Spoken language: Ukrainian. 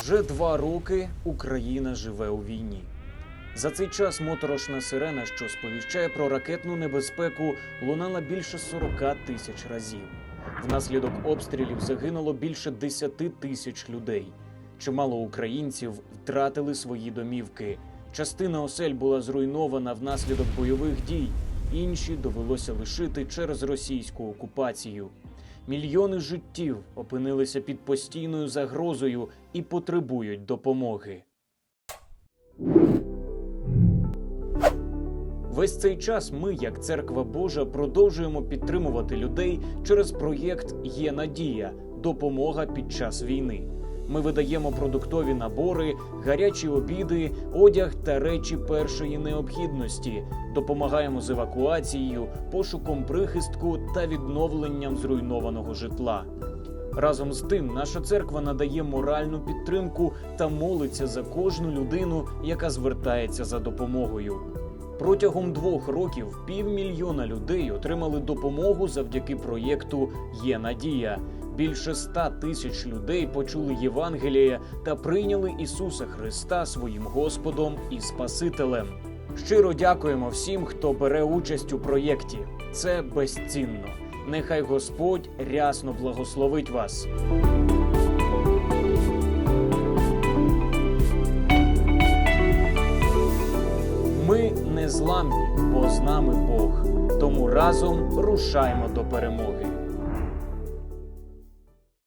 Вже два роки Україна живе у війні. За цей час моторошна сирена, що сповіщає про ракетну небезпеку, лунала більше 40 тисяч разів. Внаслідок обстрілів загинуло більше 10 тисяч людей. Чимало українців втратили свої домівки. Частина осель була зруйнована внаслідок бойових дій, інші довелося лишити через російську окупацію. Мільйони життів опинилися під постійною загрозою і потребують допомоги. Весь цей час ми, як церква Божа, продовжуємо підтримувати людей через проєкт Є надія допомога під час війни. Ми видаємо продуктові набори, гарячі обіди, одяг та речі першої необхідності, допомагаємо з евакуацією, пошуком прихистку та відновленням зруйнованого житла. Разом з тим, наша церква надає моральну підтримку та молиться за кожну людину, яка звертається за допомогою. Протягом двох років півмільйона людей отримали допомогу завдяки проєкту Є надія. Більше ста тисяч людей почули Євангеліє та прийняли Ісуса Христа своїм Господом і Спасителем. Щиро дякуємо всім, хто бере участь у проєкті. Це безцінно. Нехай Господь рясно благословить вас. Ми не зламні, бо з нами Бог. Тому разом рушаймо до перемоги.